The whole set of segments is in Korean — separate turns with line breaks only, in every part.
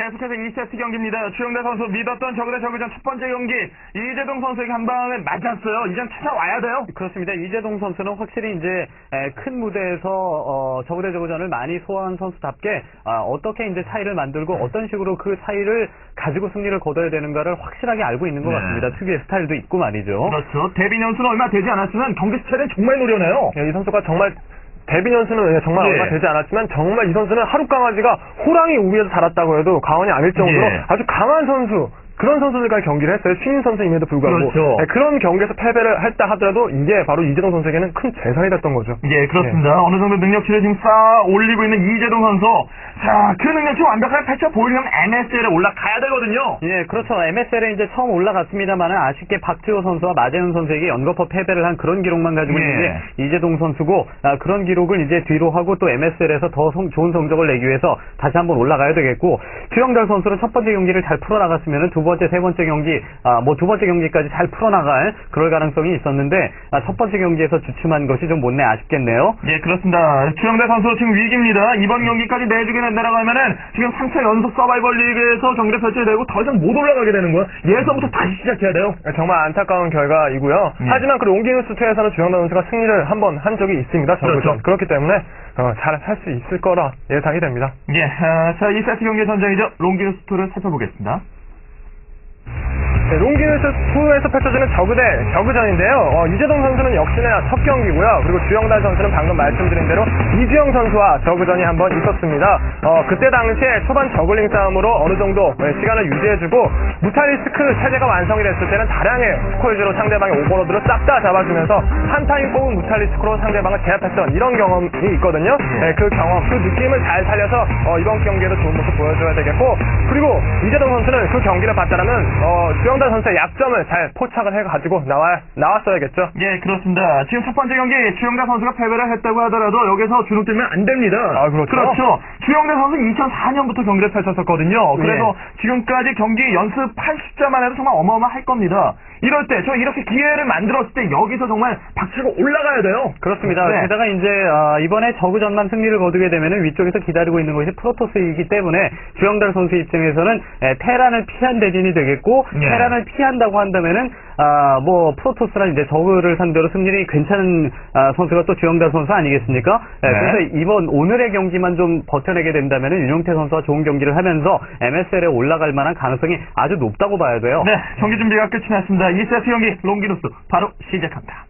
계속해서 2세트 경기입니다. 주영대 선수 믿었던 저그대 저그전 첫 번째 경기 이재동 선수에게 한 방을 맞았어요. 이젠 찾아와야 돼요.
그렇습니다. 이재동 선수는 확실히 이제 에, 큰 무대에서 어, 저그대 저그전을 많이 소화한 선수답게 아, 어떻게 이제 차이를 만들고
네.
어떤 식으로 그 차이를 가지고 승리를 거둬야 되는가를 확실하게 알고 있는 것
네.
같습니다. 특유의 스타일도 있고 말이죠.
그렇죠. 데뷔 년수는 얼마 되지 않았지만 경기 스타일은 정말 노련해요.
예, 이 선수가 정말 데뷔 연수는 정말
예.
얼마 되지 않았지만 정말 이 선수는 하루 강아지가 호랑이 우위에서 자랐다고 해도 과언이 아닐 정도로
예.
아주 강한 선수 그런 선수들과 경기를 했어요. 신인 선수임에도 불구하고
그렇죠.
예, 그런 경기에서 패배를 했다 하더라도 이게 바로 이재동 선수에게는 큰 재산이 됐던 거죠.
예, 그렇습니다. 어느 정도 능력치를 지금 쌓아 올리고 있는 이재동 선수. 자, 그 능력치 완벽하게 펼쳐 보이려면 MSL에 올라가야 되거든요.
예, 그렇죠. MSL에 이제 처음 올라갔습니다만은 아쉽게 박지호 선수와 마재훈 선수에게 연거퍼 패배를 한 그런 기록만 가지고
예.
있는 게 이재동 선수고 아, 그런 기록을 이제 뒤로 하고 또 MSL에서 더 성- 좋은 성적을 내기 위해서 다시 한번 올라가야 되겠고 주영달 선수는 첫 번째 경기를 잘 풀어나갔으면 두 번째, 세 번째 경기, 아, 뭐 두 번째 경기까지 잘 풀어나갈 그럴 가능성이 있었는데 아, 첫 번째 경기에서 주춤한 것이 좀 못내 아쉽겠네요.
예, 그렇습니다. 주영대 선수 지금 위기입니다. 이번 경기까지 내주 게 내려가면은 지금 3차 연속 서바이벌 리그에서 경기를 펼쳐야 되고 더 이상 못 올라가게 되는 거예요. 예서부터 다시 시작해야 돼요.
예, 정말 안타까운 결과이고요.
예.
하지만 그 롱기누스 투에서는 주영남 선수가 승리를 한 번 한 적이 있습니다.
그렇죠.
그렇기 때문에 어, 잘할 수 있을 거라 예상이 됩니다.
예, 아, 자, 2세트 경기 전장이죠. 롱기누스 투를 살펴보겠습니다.
네, 롱기누스 2에서 펼쳐지는 저그 대 저그전인데요. 어, 이재동 선수는 역시나 첫 경기고요. 그리고 주영달 선수는 방금 말씀드린 대로 이주영 선수와 저그전이 한번 있었습니다. 어, 그때 당시에 초반 저글링 싸움으로 어느 정도 네, 시간을 유지해주고 무탈리스크 체제가 완성이 됐을 때는 다량의 스콜지로 상대방의 오버로드를 싹 다 잡아주면서 한 타임 뽑은 무탈리스크로 상대방을 제압했던 이런 경험이 있거든요. 네, 그 경험, 그 느낌을 잘 살려서 어, 이번 경기에도 좋은 모습 보여줘야 되겠고 그리고 이재동 선수는 그 경기를 봤다면 어, 주영달 선수의 약점을 잘 포착을 해가지고 나와 나왔어야겠죠.
예, 그렇습니다. 지금 첫 번째 경기 주영대 선수가 패배를 했다고 하더라도 여기서 주눅들면 안 됩니다.
아, 그렇죠.
주영대 선수 2004년부터 경기를 펼쳤었거든요. 그래서
예.
지금까지 경기 연습 한 숫자만 해도 정말 어마어마할 겁니다. 이럴 때, 저 이렇게 기회를 만들었을 때 여기서 정말 박치고 올라가야 돼요.
그렇습니다.
네.
게다가 이제 아, 이번에 저그전만 승리를 거두게 되면 위쪽에서 기다리고 있는 것이 프로토스이기 때문에 주영달 선수 입장에서는 에, 테란을 피한 대진이 되겠고
네.
테란을 피한다고 한다면은 아, 뭐 프로토스나 이제 저그를 상대로 승률이 괜찮은 아, 선수가 또 주영달 선수 아니겠습니까? 에,
네.
그래서 이번 오늘의 경기만 좀 버텨내게 된다면은 윤용태 선수가 좋은 경기를 하면서 MSL에 올라갈 만한 가능성이 아주 높다고 봐야 돼요.
네, 경기 준비가 끝이 났습니다. 2세트 경기 롱기누스 바로 시작합니다.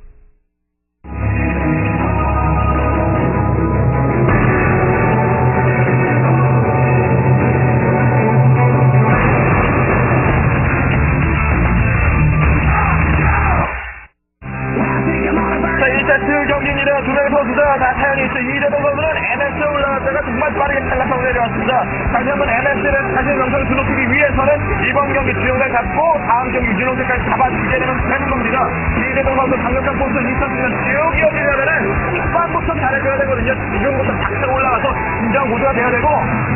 자, 1세트 경기입니다. 두 명의 선수다. 다 사연이 있죠. 이재동 선수는 MS에 올라갔다가 정말 빠르게 탈락하고 내려왔습니다. 다시 한번 MS를 다시 명성을 드높이기 위해서는 이번 경기 주영을 잡고 다음 경기 윤호세까지 잡아주게 되면 되는 겁니다. 이재동 선수 강력한 포스를 있었으면 쭉 이어지려면은 초반부터 잘해줘야 되거든요. 지금부터 탁탁 올라가서 긴장 모드가 돼야 되고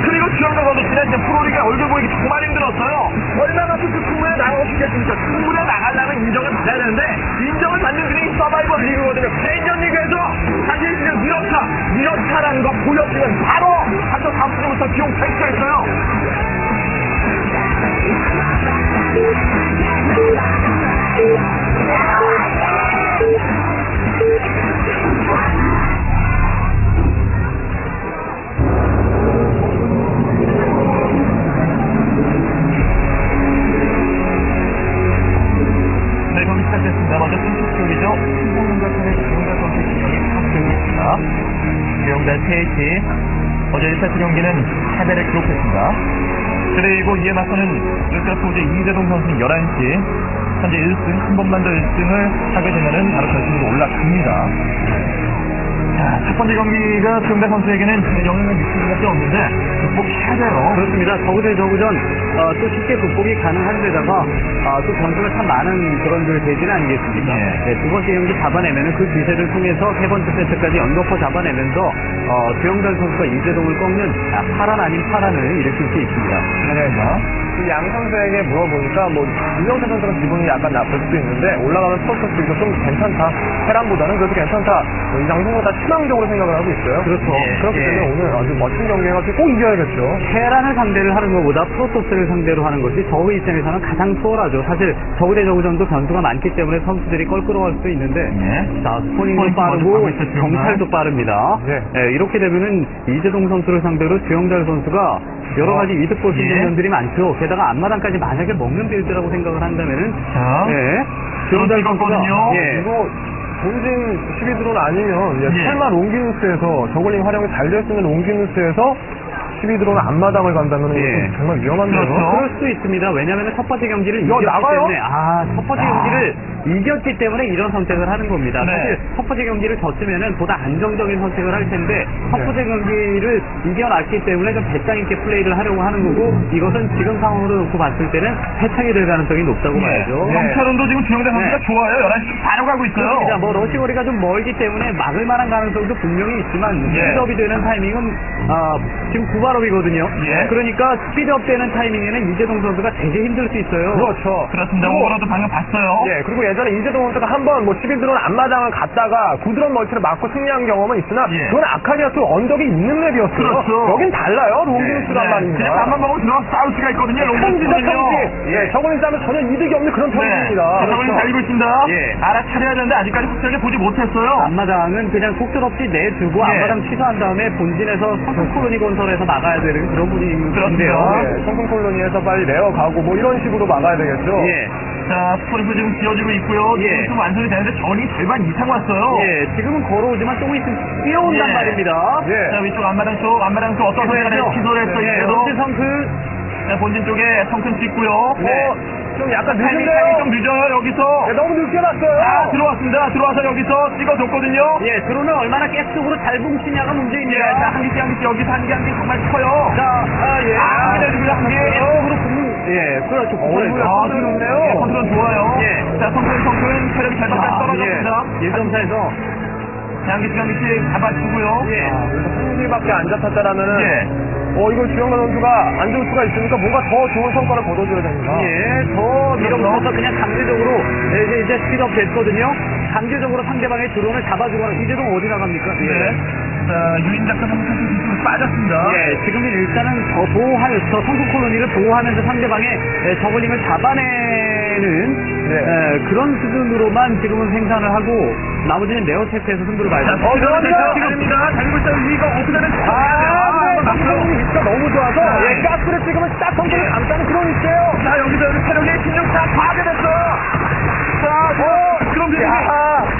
그리고 주영경 선수 지난 시즌 프로리그에 얼굴 보이기 정말 힘들었어요. 얼마나 그 풍물에 나가고 싶겠습니까? 풍물에 나가려면 인정을 받아야 되는데 인정을 받는 그게 서바이벌 리그거든요. 개인전 리그에서 사실 지금 이렇다, 이렇다라는 거 보여주면 바로 다음 주부터 비용 탈수가 있어요. 주영달 KT 어제 1세트 경기는 패배를 기록했습니다. 그리고 이에 맞서는 르카포즈 이재동 선수는 11시 현재 1승, 한 번만 더 1승을 하게 되면은 바로 결승으로 올라갑니다. 자, 첫 번째 경기가 주영달 선수에게는 영향을 미칠 수밖에 없는데 돼요.
그렇습니다. 저그대 저그전 어, 또 쉽게 극복이 가능한 데다가 아, 또 변수가 참 많은 그런 그 대진 아니겠습니까?
예.
네, 두 번째 경기 잡아내면은 그 기세를 통해서 세 번째 세트까지 연거푸 잡아내면서 어, 주영달 선수가 이재동을 꺾는 아, 파란 아닌 파란을 일으킬 수 있습니다.
네. 그양 선수에게 물어보니까 뭐 윤영태 선수가 기분이 약간 나쁠 수도 있는데 올라가면 프로토스 이거 좀 괜찮다. 테란보다는 그래도 괜찮다. 뭐이 양선수가 다 희망적으로 생각을 하고 있어요.
그렇죠.
예, 그렇기
예.
때문에 오늘 아주 멋진 경기 해가지고 꼭 이겨야겠죠.
테란을 상대를 하는 것보다 프로토스를 상대로 하는 것이 저우 입장에서는 가장 수월하죠. 사실 저우 대 저우전도 변수가 많기 때문에 선수들이 껄끄러워할 수도 있는데
예.
자 스포닝도
스포닝
빠르고. 정찰도 빠릅니다.
예.
예, 이렇게 되면은 이재동 선수를 상대로 주영달 선수가 여러 가지 이득 볼 수 있는
예.
면들이 많죠. 게다가 앞마당까지 만약에 먹는 빌드라고 생각을 한다면은
자.
예, 선수가
걷거든요.
예,
이거 본진 12드론 아니면 이제
예.
설마 롱기누스에서 저글링 활용이 잘 될 수 있는 롱기누스에서 12드론 앞마당을 간다면 은
예.
정말 위험한데요.
그렇죠.
그럴 수도 있습니다. 왜냐하면 첫 번째 경기를 이겼기
나가요?
때문에 아, 첫 번째 경기를 이겼기 때문에 이런 선택을 하는 겁니다.
네.
사실 첫 번째 경기를 졌으면은 보다 안정적인 선택을 할 텐데 첫
네.
번째 경기를 이겨놨기 때문에 좀 배짱 있게 플레이를 하려고 하는 거고 이것은 지금 상황으로 놓고 봤을 때는 패착이 될 가능성이 높다고 봐야죠.
예.
정찰원도 지금 주영대 선수가
네.
좋아요. 11시 바로 가고 있어요.
그렇습니다. 뭐 러시거리가 좀 멀기 때문에 막을 만한 가능성도 분명히 있지만
예.
스피드업이 되는 타이밍은 아, 지금 구발업이거든요.
예.
그러니까 스피드업 되는 타이밍에는 이재동 선수가 되게 힘들 수 있어요.
그렇죠.
그렇습니다. 오버로드 방금 봤어요.
예, 그리고 예전에 이재동 선수가 한번 뭐 11드론 앞마당을 갔다 가 구드론 멀티를 맞고 승리한 경험은 있으나
예.
그건 아카디아스 언덕이 있는 맵이었어요.
그렇죠.
여긴 달라요. 롱기누스란
네.
말입니다.
그냥 밥만 먹으면 들어가서 싸울 수가 있거든요.
평지죠,
롱기는요.
평지. 예, 저거는 싸면 전혀 이득이 없는 그런 평지입니다.
네. 저걸링 달리고 있습니다.
예.
알아차려야 되는데 아직까지 확실하게 보지 못했어요.
앞마당은 그냥 속절없이 내주고
예.
앞마당 취소한 다음에 본진에서 성큼 콜로니 건설에서 막아야 되는 그런 분위기인데요.
그렇죠.
예, 성큼 콜로니에서 빨리 내어 가고 뭐 이런 식으로 막아야 되겠죠.
예.
자, 스포리프 지금 지어지고 있고요.
예.
지금 완성이 되는데 전이 절반 이상 왔어요.
예, 지금은 걸어오지만 조금 있으면 뛰어온단
예.
말입니다.
예.
자, 위쪽 앞마당 쪽, 앞마당 쪽 어떤 선수가
취소했죠?
취소를 했어,
예,
이제도.
런지 성큼
자, 본진 쪽에 성큼 찍고요.
네.
어, 좀 약간
타이밍,
늦은데요.
타이밍 좀 늦어요, 여기서.
예, 너무 늦게 났어요.
아, 들어왔습니다. 들어와서 여기서 찍어줬거든요.
예, 드론을 얼마나 가스적으로 잘 뭉치냐가
예,
문제입니다.
자, 한 개씩 한 개씩 여기서 한 개 한 개 정말 커요.
자, 아, 예.
아, 내주고요, 한 개.
붙는, 예, 그렇죠.
어이구야.
아,
컨트롤 좋네요.
예, 컨트롤 좋아요.
예.
자, 성큰, 성큰, 체력이 잘
아,
떨어졌습니다.
예. 1점차에서,
자, 한 개씩 한 개씩 잡아주고요.
예.
아, 그래서 한 개밖에 안 잡혔다라면은
예.
어 이거 주영관 선수가 안 좋을 수가 있으니까 뭔가 더 좋은 성과를 거둬줘야 됩니다.
예, 더 밀어붙여서 그냥 강제적으로, 예, 이제, 이제 스피드업 됐거든요. 강제적으로 상대방의 드론을 잡아주거나, 이재동 어디 나갑니까?
네. 자, 유인작가 선수 선수 빠졌습니다.
예, 지금은 일단은 더 보호할, 저 성공 콜로니를 보호하면서 상대방의 예, 저글링을 잡아내는
네.
예, 그런 수준으로만 지금은 생산을 하고 나머지는 네어 체크에서 승부를
자,
봐야죠.
어.
지금
달립니다. 달리고 있어요. 이거 어떻게든
아,
맞고요.
성공이 위치가 너무 좋아서
네.
예, 가스를 찍으면 딱 성공을
예.
감싸는 그런 위치예요.
자, 여기서 여기 체력이 16차 파괴됐어요. 자, 어, 그럼 되지.
야.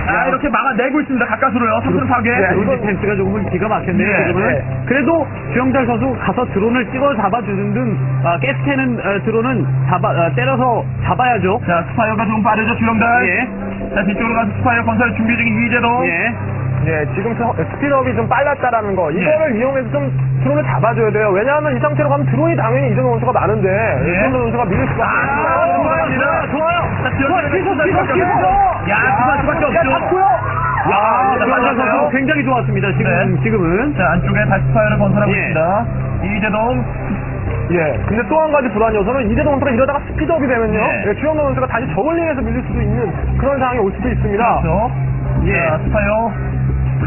아, 이렇게 막아내고 있습니다. 가까스로요. 삼성 파괴.
네, 이건-
디펜스가 조금은 기가 막혔네요.
네,
지금은.
네.
그래도 주영달 선수 가서 드론을 찍어 잡아주는 등 아, 가스캐는 어, 드론은 잡아 어, 때려서 잡아야죠.
자, 스파이어가 좀 빠르죠. 주영달.
예,
자, 뒤쪽으로 가서 스파이어 건설 준비 중인 이재동.
예.
예, 지금 서- 스피드업이 좀 빨랐다라는 거 이거를 이용해서 좀 드론을 잡아줘야 돼요. 왜냐하면 이 상태로 가면 드론이 당연히 이재동 선수가 많은데
예.
이재동 선수가 밀릴 수가
아,
없어요.
좋아요. 좋아요. 자, 수밖에
취소,
없죠.
취소.
야, 수밖에 수밖에 없죠.
야, 잡고요.
야,
자,
주영달
맞았어요.
선수 굉장히 좋았습니다. 지금
네.
지금은.
자, 안쪽에 다시 스파이어를 건설하고
예.
있습니다. 이재동.
예, 근데 또 한 가지 불안 요소는 이재동 선수가 이러다가 스피드업이 되면요.
네.
예, 주영동 선수가 다시 저글링에서 밀릴 수도 있는 그런 상황이 올 수도 있습니다.
그렇죠.
예.
자, 스파이어.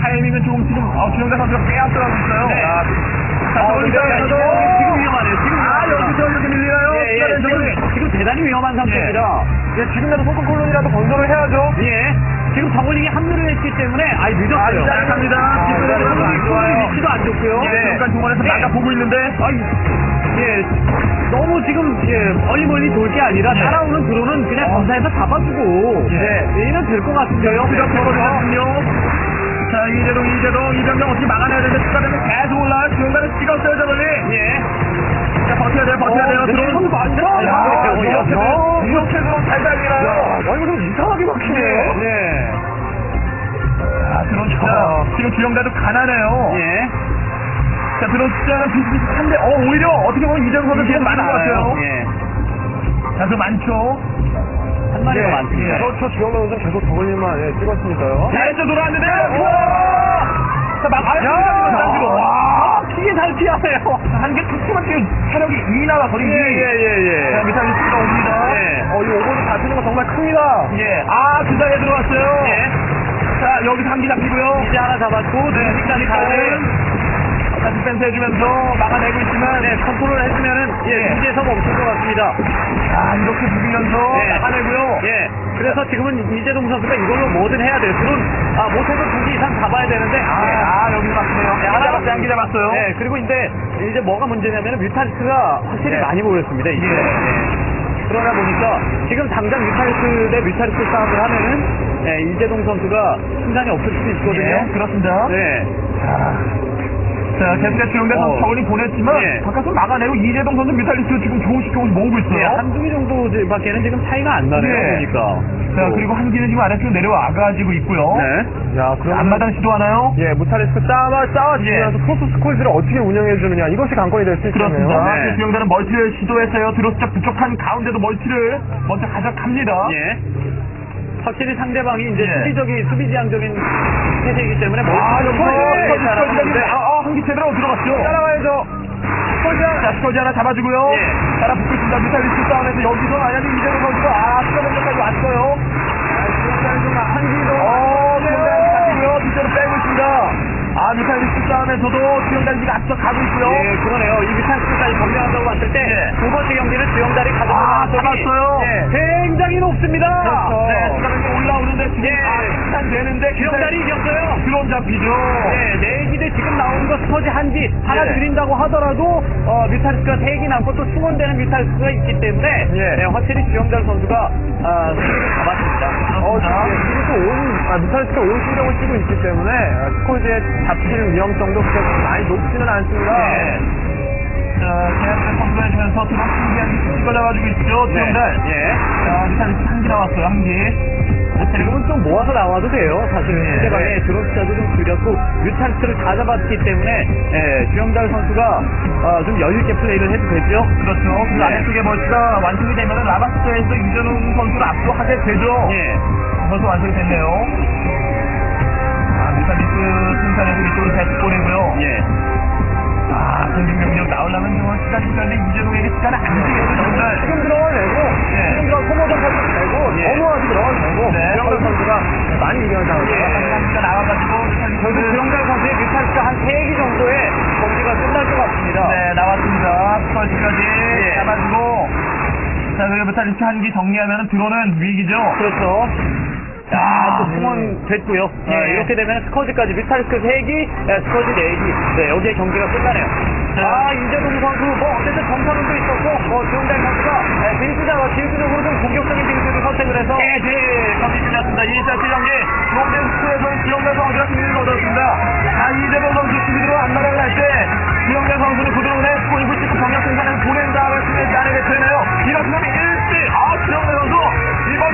타이밍은 조금 지금, 어, 주영달 선수가 꽤 앞서가고 있어요.
네.
자, 자,
근데
가야죠.
지금 위험하네요. 지금
아,
위험합니다.
여기서 이렇게 밀리나요?
예, 예,
스파이어
지금. 지금 대단히 위험한 상태입니다.
예, 지금이라도 성큰 콜론이라도 건설을 해야죠.
예. 지금 정원링이 합류를 했기 때문에, 아이, 늦었어요.
아,
시작합니다.
아,
뒤쪽으로
네,
좋아요.
콜로니 위치도 안 좋고요.
예, 중간 중간에서
예.
나가 보고 있는데.
아이, 예. 너무 지금, 예, 멀리 멀리 돌 게 아니라,
예.
따라오는 드론은 그냥 검사해서 잡아주고,
예.
예, 이면 될것 같은데요.
수가 벌어졌군요. 자, 이재동, 이재동, 이병정 어떻게 막아내야 되는데 추가되면 계속 올라요. 중간에 찍었어요, 저걸링.
예.
자, 버텨야 돼요, 버텨야 돼요.
네,
들어오는
손 맞죠?
야,
야,
이렇게
야,
들- 이렇게 들어 잘 달리나요?
야, 이거 좀 이상하게 막히네요.
네.
아, 드론 숫자. 지금 주영대도 가난해요.
예.
자, 드론 숫자는 비슷비슷한데, 어, 오히려 어떻게 보면 이재동 선수 좀 많은 것 같아요.
예.
자, 그 많죠.
한 마리가
예,
많습니다.
저, 저 주영도 선수는 계속 저글링만 예, 찍었으니까요.
자, 이제 돌아왔는데요. 자, 막, 아,
야!
와, 피게 잘 피하세요. 한개 툭툭만 뛰면 체력이 2 나와 버린
예, 예, 예,
자,
예.
미탈리스가 옵니다.
예.
어, 이 오버를 잡히는 거 정말 큽니다.
예. 아, 그 사이에 들어왔어요.
예.
자, 여기서 한기 잡히고요.
이제 하나 잡았고,
네,
눈빛까지 가는
자, 디펜스 해주면서 막아내고 있지만,
네, 컨트롤 해주면은, 예,
예.
문제성 없을 것 같습니다.
아, 이렇게 비비면서
예.
막아내고요.
예. 그래서 지금은 이재동 선수가 이걸로 뭐든 해야 돼요. 드론, 아, 못해도 두개 이상 잡아야 되는데,
아,
예.
아, 여기 맞네요.
네,
하나 잡았어요, 한기 잡았어요.
네, 그리고 이제, 이제 뭐가 문제냐면 뮤탈스가 확실히
예.
많이 모였습니다, 이제.
예.
예. 그러다 보니까 지금 당장 뮤탈스 대 뮤탈스 싸움을 하면은, 예, 이재동 선수가 승산이 없을 수 있거든요.
예, 그렇습니다.
네.
자, 계속해서 선수
어.
저울이 보냈지만,
예.
바깥으로 막아내고 이재동 선수 뮤탈리스트 지금 조금씩 조금씩 모으고 있어요.
예, 한두 개 정도밖에는 지금 차이가 안 나네요,
예.
보니까.
자, 그리고 한기는 지금 아래쪽으로 내려와가지고 있고요.
네.
야, 그럼.
앞마당 시도하나요?
예, 무타리스크 싸워, 싸워지면서
예.
포스 스콜지를 어떻게 운영해 주느냐. 이것이 관건이 될 수 있겠네요.
그렇습니다.
네.
주영대는 멀티를 시도했어요. 드로스적 부족한 가운데도 멀티를 먼저 가져갑니다.
예. 확실히 상대방이 이제
예.
수비적인, 수비지향적인 태세이기 때문에
아, 여기서. 스커지가 아, 아, 한기 제대로 들어갔죠.
따라가야죠.
스커지 하나, 자, 스커지 하나 잡아주고요.
예.
따라 붙고 있습니다. 미탈리스트 싸움에서 여기서 만약에 이재동 선수가, 아, 스커 면접까지 왔어요.
한기도
어, 주영단지 잡히고요. 뒷대로 빼고 있습니다. 아, 미탈리스트 싸움에서도 주영단지가 앞서 가고 있고요.
예, 그러네요. 이 뮤탄스까지 점령한다고 봤을 때,
예.
두 번째 경기는 주영달이 가져갈
아, 잡았어요.
예, 굉장히 높습니다.
그렇죠.
네.
네, 올라오는데 지금
예.
아, 일단 되는데
주영달이 이겼어요.
드론 잡히죠.
네, 내기대 지금 나오는 거 스커지 한기 하나
예.
드린다고 하더라도 어, 뮤탈스가 세개 남고 또 충원되는 뮤탈스가 있기 때문에
예.
네, 확실히 주영달 선수가 아, 승리를 잡았습니다.
어,
그렇습니다.
예, 그리고 또 온, 아, 무타리스크가 온 신경을 쓰고 있기 때문에, 아, 스콜지에 잡힐 위험성도 그렇게 많이 높지는 않습니다.
네. 자, 계약을 선수해주면서 드론 신기한 거 잡아주고 있죠. 주영달.
예.
자, 일단 한기 나왔어요. 한기.
지금은 좀 모아서 나와도 돼요. 사실은
예.
상대방의 드론 숫자도 좀 줄였고 뮤탈스를 다 잡았기 때문에 예, 주영달 선수가 어, 좀 여유 있게 플레이를 해도 되죠.
그렇죠. 그
네.
아래쪽에 멀티가 완성이 되면 라바스터에서 이전웅 선수를 압도하게 되죠.
예.
벌써 완성이 됐네요. 아, 미사리스 생산에서 이쪽으로 배트 보내고요.
예.
아, 명령 나오려면 좀 시간이 필요한데 이재동에게 시간은 안 되겠죠, 정말.
지금 들어가도 되고,
예.
지금 들어가 소모전까지 되고,
예.
너무하지 들어가도 되고,
네.
주영달 선수가 많이 이겨낸
예,
상황이에요.
한기가 나와가지고
결국 주영달 선수의 뮤탈스가 한 3기 정도의 경기가 끝날 것 같습니다.
네, 나왔습니다. 스컬지까지
예.
잡아주고. 자, 그리고 메탈리스트 한기 정리하면 들어오는 위기죠.
그렇죠. 자, 또 승원 됐고요.
예.
아, 이렇게 되면 스커지까지 뮤탈스크 3기, 스커지 4기. 네, 여기에 경기가 끝나네요.
자.
아, 이재동 선수, 뭐, 어쨌든 정타운도 있었고, 뭐, 주영달 선수가 빌드자와 빌드적으로 좀 공격적인 빌드를 선택을 해서.
예, 네, 경기 끝났습니다. 2세트 경기, 주영대 주영대 선수가 승리를 얻었습니다. 아, 이재동 선수 수비로 안마당을 할 때, 주영대 선수는 그동안에 골프 찍고 경력 생산을 보낸 다음에 승리를 따내게 되네요. 이렇게 되면 1대, 아, 주영대 선수,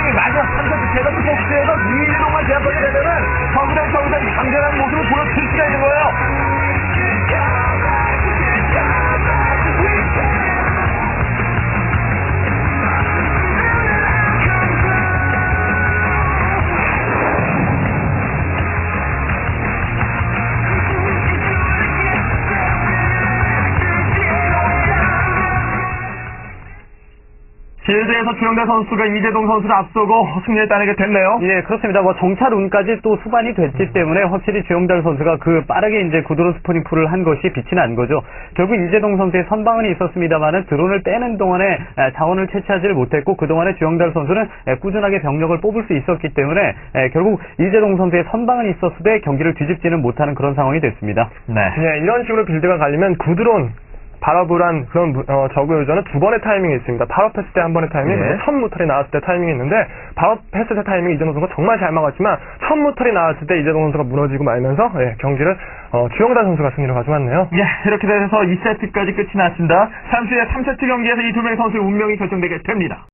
이번이 마지막 3세트 제가 복수에서 이재동만 제압하게 되면은, 저그대 저그대 강렬한 모습을 보여줄 수가 있는 거예요. 실드에서 주영대 선수가 이재동 선수를 앞서고 승리를 따내게 됐네요.
예, 그렇습니다. 뭐 정찰 운까지 또 수반이 됐기 때문에 확실히 주영달 선수가 그 빠르게 이제 구드론 스포닝 풀을 한 것이 빛이 난 거죠. 결국 이재동 선수의 선방은 있었습니다만은 드론을 빼는 동안에 에, 자원을 채취하지를 못했고 그 동안에 주영달 선수는 에, 꾸준하게 병력을 뽑을 수 있었기 때문에 에, 결국 이재동 선수의 선방은 있었으되 경기를 뒤집지는 못하는 그런 상황이 됐습니다.
네.
예, 이런 식으로 빌드가 갈리면 구드론 발업을 한 그런 무- 어, 저그 유저는 두 번의 타이밍이 있습니다. 발업했을 때 한 번의 타이밍,
예.
그리고 첫 무털이 나왔을 때 타이밍이 있는데 발업했을 때 타이밍 이재동 선수가 정말 잘 막았지만 첫 무털이 나왔을 때 이재동 선수가 무너지고 말면서 예, 경기를 어, 주영달 선수가 승리를 가져왔네요.
예, 이렇게 돼서 2세트까지 끝이 났습니다. 잠시 후에 3세트 경기에서 이 두 명의 선수의 운명이 결정되게 됩니다.